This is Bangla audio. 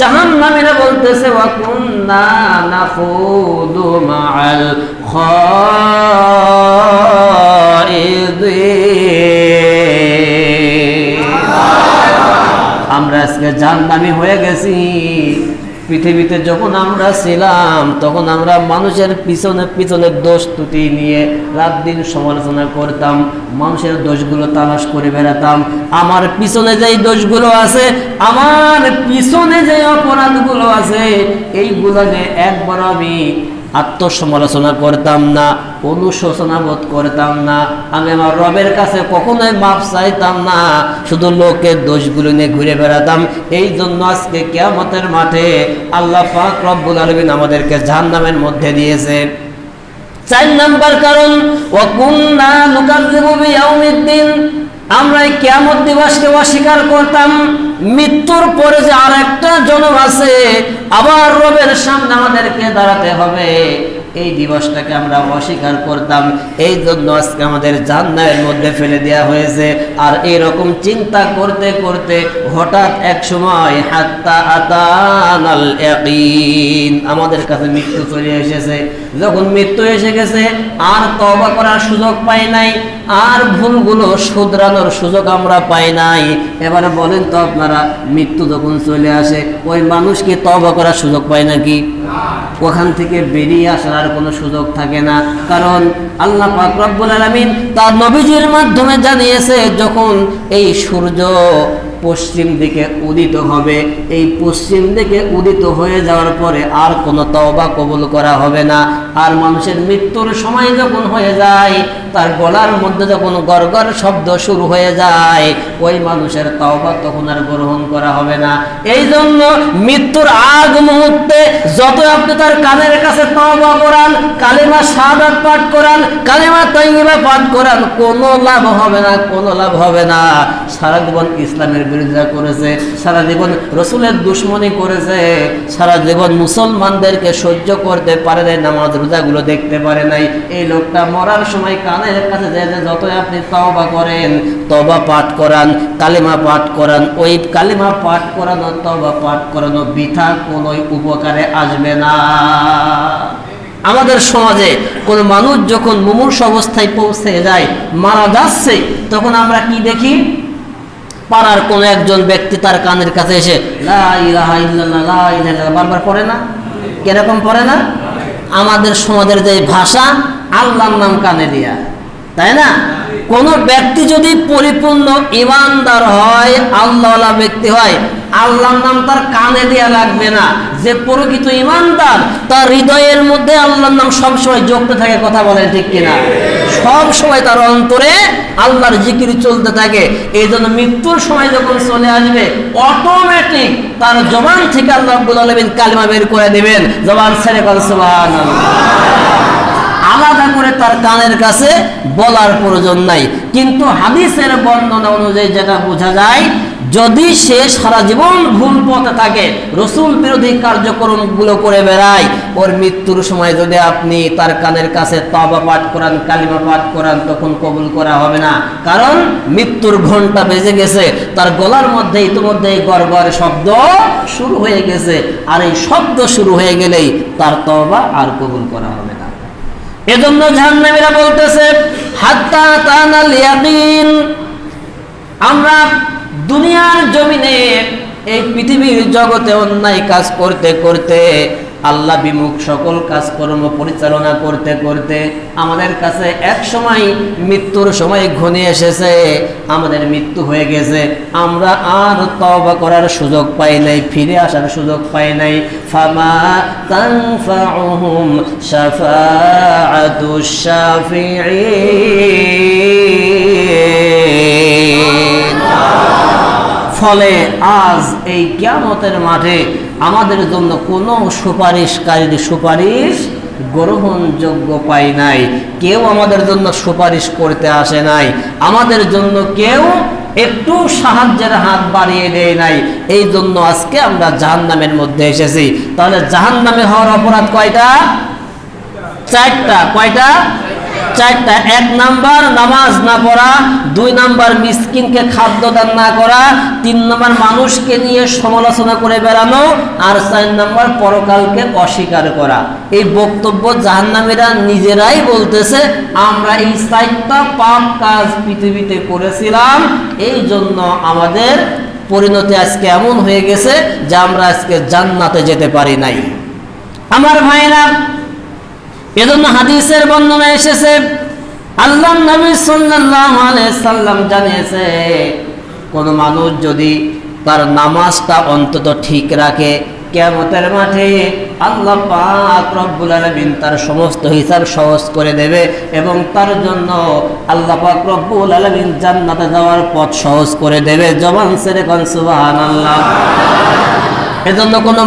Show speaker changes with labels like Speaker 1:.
Speaker 1: জাহান নামীরা বলতেছে আমরা আজকে জাহান্নামী হয়ে গেছি। পৃথিবীতে যখন আমরা ছিলাম, তখন আমরা মানুষের পিছনে পিছনে দোষ ত্রুটি নিয়ে রাত দিন সমালোচনা করতাম, মানুষের দোষগুলো তালাশ করে বেড়াতাম। আমার পিছনে যেই দোষগুলো আছে, আমার পিছনে যে অপরাধগুলো আছে এইগুলো যে একবার আমি আত্মসমালোচনা করতাম না, অনুশোচনা বোধ করতাম না। আমি আমার রবের কাছে কখনোই মাপ চাইতাম না, শুধু লোকের দোষগুলো নিয়ে ঘুরে বেড়াতাম। এই জন্য আজকে কেয়ামতের মাঠে আল্লাহ পাক রব্বুল আলমিন আমাদেরকে জাহান্নামের মধ্যে দিয়েছে। চার নাম্বার কারণ ওয়াকুন্না নুকাযযিবু বিয়াউমিদ্দিন। আমরা এই কিয়ামত দিবসকে অস্বীকার করতাম। মৃত্যুর পরে যে আর একটা জন্ম আছে, আবার রবের সামনে আমাদেরকে দাঁড়াতে হবে। এই দিবসটাকে আমরা অস্বীকার করতাম। এই জন্য আজকে আমাদের জান্নাতের মধ্যে ফেলে দেওয়া হয়েছে। আর এরকম চিন্তা করতে করতে হঠাৎ এক সময় হাত্তা আমাদের কাছে মৃত্যু চলে এসেছে। যখন মৃত্যু এসে গেছে, আর তবা করার সুযোগ পাই নাই, আর ভুলগুলো শুধরানোর সুযোগ আমরা পাই নাই। এবারে বলেন তো আপনারা, মৃত্যু যখন চলে আসে, ওই মানুষ কি তবা করার সুযোগ পায় নাকি? ওখান থেকে বেরিয়ে আসার আর কোনো সুযোগ থাকে না। কারণ আল্লাহ পাক আলামিন তার নবীজির মাধ্যমে জানিয়েছে, যখন এই সূর্য পশ্চিম দিকে উদিত হবে। এই পশ্চিম দিকে উদিত হয়ে যাওয়ার পরে আর কোনো তওবা কবুল করা হবে না। আর মানুষের মৃত্যুর সময় যখন হয়ে যায় তার গলার মধ্যে যখন গরগর শব্দ শুরু হয়ে যায়, ওই মানুষের তওবা তখন আর গ্রহণ করা হবে না। এই জন্য মৃত্যুর আগ মুহূর্তে যত আপনি তার কানের কাছে তওবা করান, কালিমা শাহাদাত পাঠ করান, কালিমা তাইয়্যিবা পাঠ করান, কোনো লাভ হবে না, কোনো লাভ হবে না। সারা জীবন ইসলামের বিরোধিতা করেছে, সারা জীবন রসুলের দুশ্মনী করেছে, সারা জীবন মুসলমানদেরকে সহ্য করতে পারে নাই, নামাজ রোজাগুলো দেখতে পারে নাই। এই লোকটা মরার সময় কানের কাছে যে যে যতই আপনি তবা করেন তবা পাঠ করান, কালিমা পাঠ করান, ওই কালিমা পাঠ করানো তবা পাঠ করানো বৃথা কোনো উপকারে আসবে না। আমাদের সমাজে কোনো মানুষ যখন মুমূর্ষ অবস্থায় পৌঁছে যায়, মারা যাচ্ছে, তখন আমরা কি দেখি? পাড়ার কোনো একজন ব্যক্তি তার কানের কাছে এসে বারবার পড়ে না? কীরকম পড়ে না? আমাদের সমাজের যে ভাষা, আল্লাহর নাম কানে দিয়া। তাই না? কোন ব্যক্তি যদি পরিপূর্ণ ইমানদার হয়, আল্লাহওয়ালা ব্যক্তি হয়, আল্লাহর নাম তার কানে দেয়া লাগবে না। যে প্রকৃত ইমানদার, তার হৃদয়ের মধ্যে আল্লাহর নাম সবসময় যুক্ত থাকে, কথা বলে ঠিক কিনা? সব সময় তার অন্তরে আল্লাহর জিকির চলতে থাকে। এই জন্য মৃত্যুর সময় যখন চলে আসবে অটোমেটিক তার জবান থেকে আল্লাহ আব্বুল আলমিন কালিমা বের করে দেবেন। জবান ছেড়ে কথা সুবহানাল্লাহ। আলাদা করে তার কানের কাছে বলার প্রয়োজন নাই। কিন্তু হাদিসের বর্ণনা অনুযায়ী যেটা বোঝা যায়, যদি সে সারা জীবন ভুল পথে থাকে, রসুল বিরোধী কার্যক্রমগুলো করে বেড়ায়, ওর মৃত্যুর সময় যদি আপনি তার কানের কাছে তবা পাঠ করান, কালিমা পাঠ করান, তখন কবুল করা হবে না। কারণ মৃত্যুর ঘণ্টা বেজে গেছে, তার গলার মধ্যে ইতিমধ্যে গড়গড় শব্দ শুরু হয়ে গেছে, আর এই শব্দ শুরু হয়ে গেলেই তার তবা আর কবুল করা হবে না। এজন্য জাহান্নামীরা বলতেছে, হাত্তা তানাল ইয়াকিন। আমরা দুনিয়ার জমিনে এই পৃথিবীর জগতে অন্যায় কাজ করতে করতে আল্লাহ বিমুখ সকল কাজকর্ম পরিচালনা করতে করতে আমাদের কাছে এক সময় মৃত্যুর সময় ঘনিয়ে এসেছে, আমাদের মৃত্যু হয়ে গেছে। আমরা আর তওবা করার সুযোগ পাই নাই, ফিরে আসার সুযোগ পাই নাই। ফামা ফলে আজ এই কিয়ামতের মাঠে আমাদের জন্য কোনো সুপারিশকারীর সুপারিশ গ্রহণযোগ্য পাই নাই। কেউ আমাদের জন্য সুপারিশ করতে আসে নাই। আমাদের জন্য কেউ একটু সাহায্যের হাত বাড়িয়ে দেয় নাই। এই জন্য আজকে আমরা জাহান্নামের মধ্যে এসেছি। তাহলে জাহান্নামে হওয়ার অপরাধ কয়টা? চারটা। কয়টা? চারটা, এক নাম্বার নামাজ না পড়া, দুই নাম্বার মিসকিনকে খাদ্য দান না করা, তিন নাম্বার মানুষকে নিয়ে সমালোচনা করে বেড়ানো, আর চার নাম্বার পরকালকে অস্বীকার করা। এই বক্তব্য জাহান্নামীরা নিজেরাই বলতেছে, আমরা এই চারটা পাপ কাজ পৃথিবীতে করেছিলাম এই জন্য আমাদের পরিণতি আজকে এমন হয়ে গেছে যে আমরা আজকে জান্নাতে যেতে পারি নাই। আমার ভাইরা এজন্য হাদিসের বর্ণনা এসেছে, আল্লাহ নবী আলাইহি সাল্লাম জানিয়েছে, কোন মানুষ যদি তার নামাজটা অন্তত ঠিক রাখে, কিয়ামতের মাঠে আল্লাহ পাক রব্বুল আলামিন তার সমস্ত হিসাব সহজ করে দেবে এবং তার জন্য আল্লাহ পাক রব্বুল আলামিন জান্নাতে যাওয়ার পথ সহজ করে দেবে। জবান সেরে কোন সুবহানাল্লাহ। এজন্য কোনো